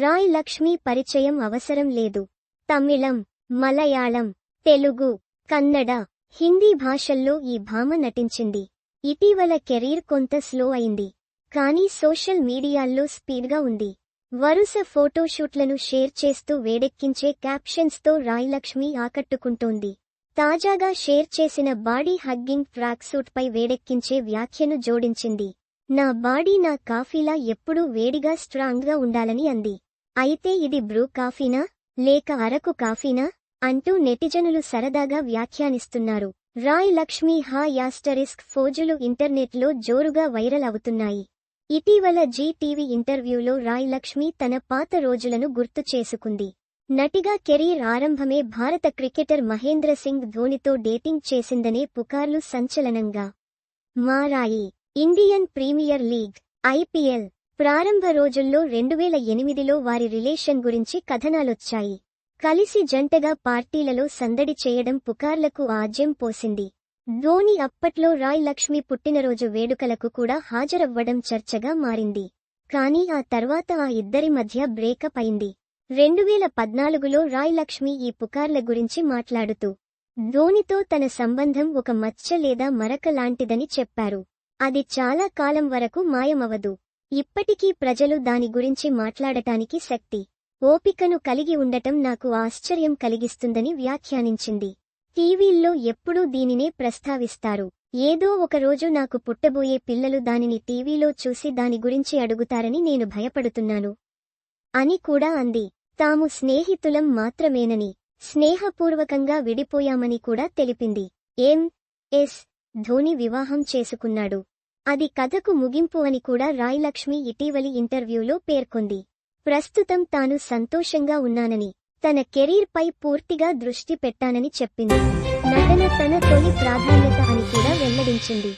రాయ్ లక్ష్మి పరిచయం అవసరం లేదు. తమిళం మలయాళం తెలుగు కన్నడ హిందీ భాషల్లో ఈ భామ నటించింది. ఇటీవల కెరీర్ కొంత స్లో అయింది. కానీ సోషల్ మీడియాల్లో స్పీడ్గా ఉంది. వరుస ఫోటోషూట్లను షేర్ చేస్తూ వేడెక్కించే క్యాప్షన్స్తో రాయ్ లక్ష్మి ఆకట్టుకుంటోంది. తాజాగా షేర్ చేసిన బాడీ హగ్గింగ్ ట్రాక్ పై వేడెక్కించే వ్యాఖ్యను జోడించింది. నా బాడీ నా కాఫీలా ఎప్పుడూ వేడిగా స్ట్రాంగ్గా ఉండాలని అంది. అయితే ఇది బ్రూ కాఫీనా? లేక అరకు కాఫీనా? అంటూ నెటిజనులు సరదాగా వ్యాఖ్యానిస్తున్నారు. రాయ్ లక్ష్మి హా యాస్టరిస్క్ ఫోజులు ఇంటర్నెట్లో జోరుగా వైరల్ అవుతున్నాయి. ఇటీవల జీ టీవీ ఇంటర్వ్యూలో రాయ్ లక్ష్మి తన పాత రోజులను గుర్తు చేసుకుంది. నటిగా కెరీర్ ఆరంభమే భారత క్రికెటర్ మహేంద్ర సింగ్ ధోనితో డేటింగ్ చేసిందనే పుకార్లు సంచలనంగా మారాయి. ఇండియన్ ప్రీమియర్ లీగ్ ఐపీఎల్ ప్రారంభ రోజుల్లో రెండువేల ఎనిమిదిలో వారి రిలేషన్ గురించి కథనాలొచ్చాయి. కలిసి జంటగా పార్టీలలో సందడి చేయడం పుకార్లకు ఆజ్యం పోసింది. ధోని అప్పట్లో రాయ్ లక్ష్మి పుట్టినరోజు వేడుకలకు కూడా హాజరవ్వడం చర్చగా మారింది. కానీ ఆ తర్వాత ఆ ఇద్దరి మధ్య బ్రేకప్ అయింది. రెండువేల పద్నాలుగులో రాయ్ లక్ష్మి ఈ పుకార్ల గురించి మాట్లాడుతూ ధోనితో తన సంబంధం ఒక మచ్చ లేదా మరక లాంటిదని చెప్పారు. అది చాలా కాలం వరకు మాయమవదు ఇప్పటికీ ప్రజలు దాని గురించి మాట్లాడటానికి శక్తి ఓపికను కలిగి ఉండటం నాకు ఆశ్చర్యం కలిగిస్తుందని వ్యాఖ్యానించింది. టీవీల్లో ఎప్పుడూ దీనినే ప్రస్తావిస్తారు. ఏదో ఒకరోజు నాకు పుట్టబోయే పిల్లలు దానిని టీవీలో చూసి దాని గురించి అడుగుతారని నేను భయపడుతున్నాను. అని కూడా అంది. తాము స్నేహితులం మాత్రమేనని స్నేహపూర్వకంగా విడిపోయామని కూడా తెలిపింది. ఏం ఎస్. ధోని వివాహం చేసుకున్నాడు. అది కథకు ముగింపు అని కూడా రాయలక్ష్మి ఇటీవలి ఇంటర్వ్యూలో పేర్కొంది. ప్రస్తుతం తాను సంతోషంగా ఉన్నానని తన కెరీర్ పై పూర్తిగా దృష్టి పెట్టానని చెప్పింది. నటన తన తొలి ప్రాధాన్యత అని కూడా వెల్లడించింది.